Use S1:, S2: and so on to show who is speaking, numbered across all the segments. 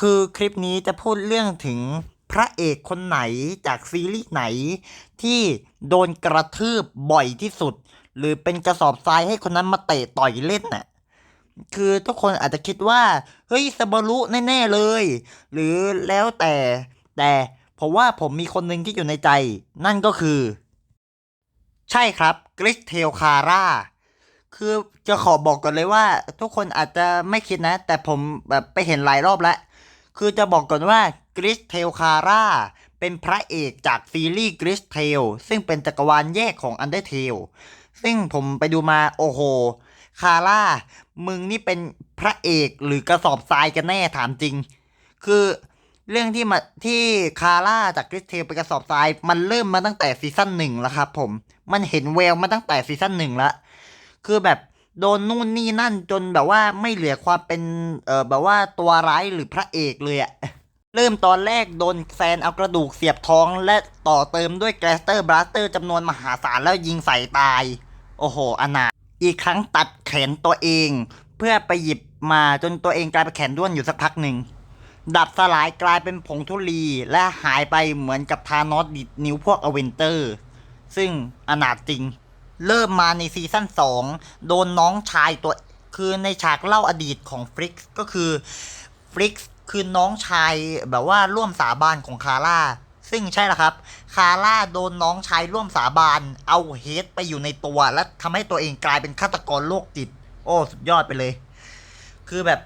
S1: คือคลิปนี้จะพูดเรื่องถึงพระเอกคนไหนจากซีรีส์ไหน ที่โดนกระทืบบ่อยที่สุด หรือเป็นกระสอบทรายให้คนนั้นมาเตะต่อยเล่นน่ะคือทุกคนอาจจะคิดว่า เฮ้ยซาบารุแน่ ๆ เลย หรือแล้วแต่ แต่ผมว่าผมมีคนหนึ่งที่อยู่ในใจ นั่นก็คือ ใช่ครับกริสเทลคาร่าคือจะขอบอกก่อนเลยว่า ทุกคนอาจจะไม่คิดนะ แต่ผมแบบไปเห็นหลายรอบแล้ว คือจะบอกก่อนว่ากริสเทลคาร่าเป็นพระเอกจากซีรีส์กริสเทลซึ่งเป็นจักรวาลแยกของ Undertale ซึ่งผมไปดูมาโอ้โห คาร่า มึงนี่เป็นพระเอกหรือกระสอบทรายกันแน่ถามจริง คือเรื่องที่มาที่คาร่าจากกริสเทลเป็นกระสอบทราย มันเริ่มมาตั้งแต่ซีซั่นหนึ่งแล้วครับผม มันเห็นแววมาตั้งแต่ซีซั่นหนึ่งแล้วคือแบบ โดนนู่นนี่นั่นจนแบบว่าไม่เหลือความเป็นเออแบบว่าตัวร้ายหรือพระเอกเลยอะเริ่มตอนแรกโดนแซนเอากระดูกเสียบท้องและต่อเติมด้วยแกรสเตอร์บลัสเตอร์จำนวนมหาศาลแล้วยิงใส่ตาย โอ้โห อนาอีกครั้งตัดแขนตัวเอง เพื่อไปหยิบมาจนตัวเองกลายเป็นแขนด้วนอยู่สักพักหนึ่ง ดับสลายกลายเป็นผงทุลีและหายไปเหมือนกับทานอสดิดนิ้วพวกอเวนเตอร์ ซึ่งอนาถจริง เริ่มมาในซีซั่น2 โดนน้องชายตัวคือในฉากเล่าอดีตของฟริกซ์ก็คือฟริกซ์คือน้องชายแบบว่าร่วมสาบานของคาร่า ซึ่งใช่แล้วครับ คาร่าโดนน้องชายร่วมสาบาน เอาเฮดไปอยู่ในตัว และทำให้ตัวเองกลายเป็นฆาตกรโรคจิต โอ้สุดยอดไปเลย คือแบบ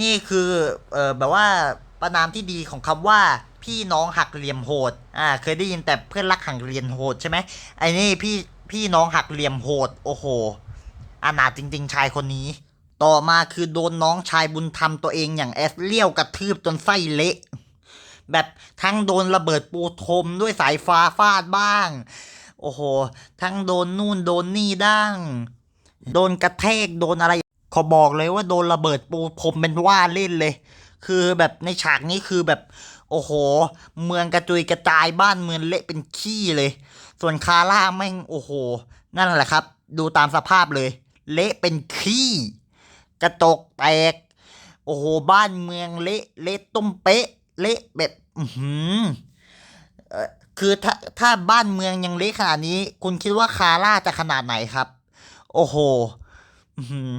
S1: นี่คือเออแบบว่าประนามที่ดีของคำว่าพี่น้องหักเหลี่ยมโหด อ่า เคยได้ยินแต่เพื่อนรักหักเหลี่ยมโหดใช่ไหมไอ้นี่พี่ พี่น้องหักเหลี่ยมโหด โอ้โหอนาจริง ๆ ชายคนนี้ ต่อมาคือโดนน้องชายบุญธรรมตัวเองอย่างแอสเลี้ยวกระทืบจนไส้เละแบบทั้งโดนระเบิดปูทมด้วยสายฟ้าฟาดบ้าง โอ้โห ทั้งโดนนู่นโดนนี่ด้าง โดนกระแทกโดนอะไร ขอบอกเลยว่าโดนระเบิดปูพรมเป็นว่าเล่นเลย คือแบบในฉากนี้คือแบบ โอ้โห เมืองกระจุยกระจายบ้านเมืองเละเป็นขี้เลย ส่วนคาร่าแม่งโอ้โห นั่นแหละครับ ดูตามสภาพเลย เละเป็นขี้กระจกแตก โอ้โห บ้านเมืองเละเละตุ้มเป๊ะ เละแบบอือหือคือถ้าถ้าบ้านเมืองยังเละขนาดนี้ คุณคิดว่าคาร่าจะขนาดไหนครับ โอ้โหอื้อหือ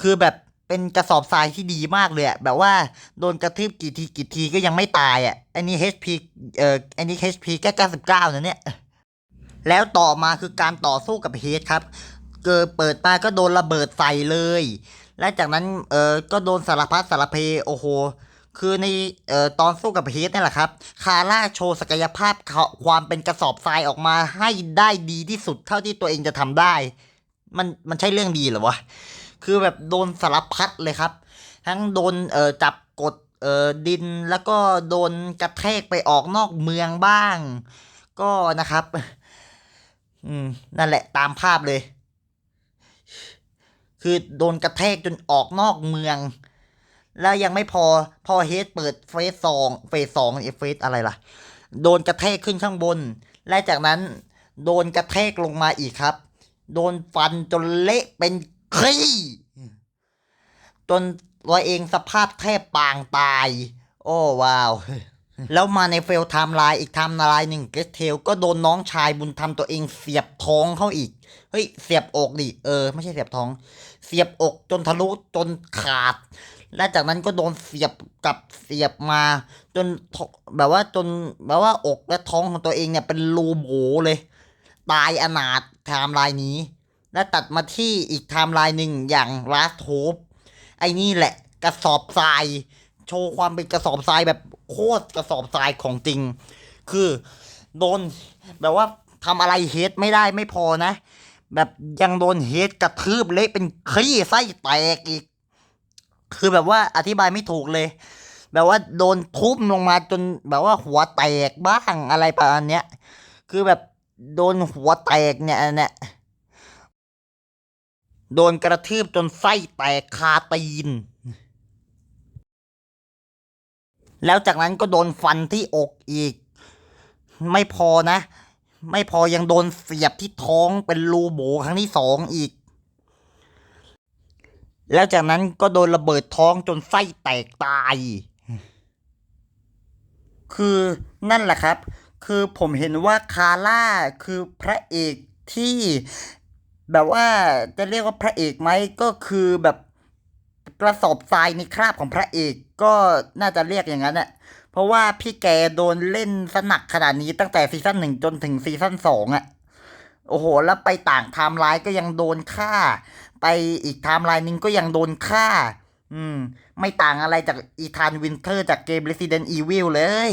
S1: คือแบบ เป็นกระสอบทรายที่ดีมากเลยอะแบบว่าโดนกระทืบกี่ทีกี่ทีก็ยังไม่ตายอะอันนี้ HP เอ่ออันนี้ HP แค่99นะเนี่ย แล้วต่อมาคือการต่อสู้กับเฮดครับเกิดเปิดมาก็โดนระเบิดใส่เลย และจากนั้นเออก็โดนสารพัดสารเพโอ้โห คือในเอ่อตอนสู้กับเฮดนี่แหละครับ คาร่าโชว์ศักยภาพความเป็นกระสอบทรายออกมาให้ได้ดีที่สุดเท่าที่ตัวเองจะทำได้ มันมันใช่เรื่องดีเหรอวะ คือแบบโดนสารพัดเลยครับ ทั้งโดนเอ่อจับกดเอ่อดินแล้วก็โดนกระแทกไปออกนอกเมืองบ้าง ก็นะครับ อืมนั่นแหละตามภาพเลย คือโดนกระแทกจนออกนอกเมือง แล้วยังไม่พอพอเฮดเปิดเฟสสองเฟสสองเอเฟสอะไรล่ะ โดนกระแทกขึ้นข้างบน และจากนั้น โดนกระแทกลงมาอีกครับ โดนฟันจนเละเป็น ขี้จนตัวเองสภาพแทบปางตาย โอ้ว้าว แล้วมาในเฟลไทม์ไลน์อีกไทม์ไลน์หนึ่งเกสเทลก็โดนน้องชายบุญธรรมตัวเองเสียบท้องเขาอีก เฮ้ย เสียบอกดิ เออ ไม่ใช่เสียบท้อง เสียบอกจนทะลุจนขาด และจากนั้นก็โดนเสียบกับเสียบมา จนแบบว่าจนแบบว่าอกและท้องของตัวเองเนี่ยเป็นรูโบเลย ตายอนาถไทม์ไลน์นี้ และตัดมาที่อีกไทม์ไลน์หนึ่งอย่าง Last Hope ไอ้นี่แหละกระสอบทราย โชว์ความเป็นกระสอบทรายแบบโคตรกระสอบทรายของจริง คือโดนแบบว่าทำอะไรเฮดไม่ได้ไม่พอนะ แบบยังโดนเฮดกระทืบเละเป็นขี้ไส้แตกอีก คือแบบว่าอธิบายไม่ถูกเลย แบบว่าโดนทุบลงมาจนแบบว่าหัวแตกบ้างอะไรประมาณเนี้ย คือแบบโดนหัวแตกเนี่ยเนี่ย โดนกระทืบจนไส้แตกคาตีน แล้วจากนั้นก็โดนฟันที่อกอีก ไม่พอนะ ไม่พอยังโดนเสียบที่ท้องเป็นรูโบครั้งที่สองอีก แล้วจากนั้นก็โดนระเบิดท้องจนไส้แตกตาย คือนั่นแหละครับ คือผมเห็นว่าคาร่าคือพระเอกที่ แบบว่าจะเรียกว่าพระเอกไหมก็คือแบบกระสอบทรายในคราบของพระเอกก็น่าจะเรียกอย่างนั้นแหละเพราะว่าพี่แกโดนเล่นสนักขนาดนี้ตั้งแต่ซีซั่นหนึ่งจนถึงซีซั่นสองอะโอ้โห แล้วไปต่างไทม์ไลน์ก็ยังโดนฆ่า ไปอีกไทม์ไลน์นึงก็ยังโดนฆ่า อืม ไม่ต่างอะไรจากอีธานวินเทอร์จากเกม Resident Evil เลย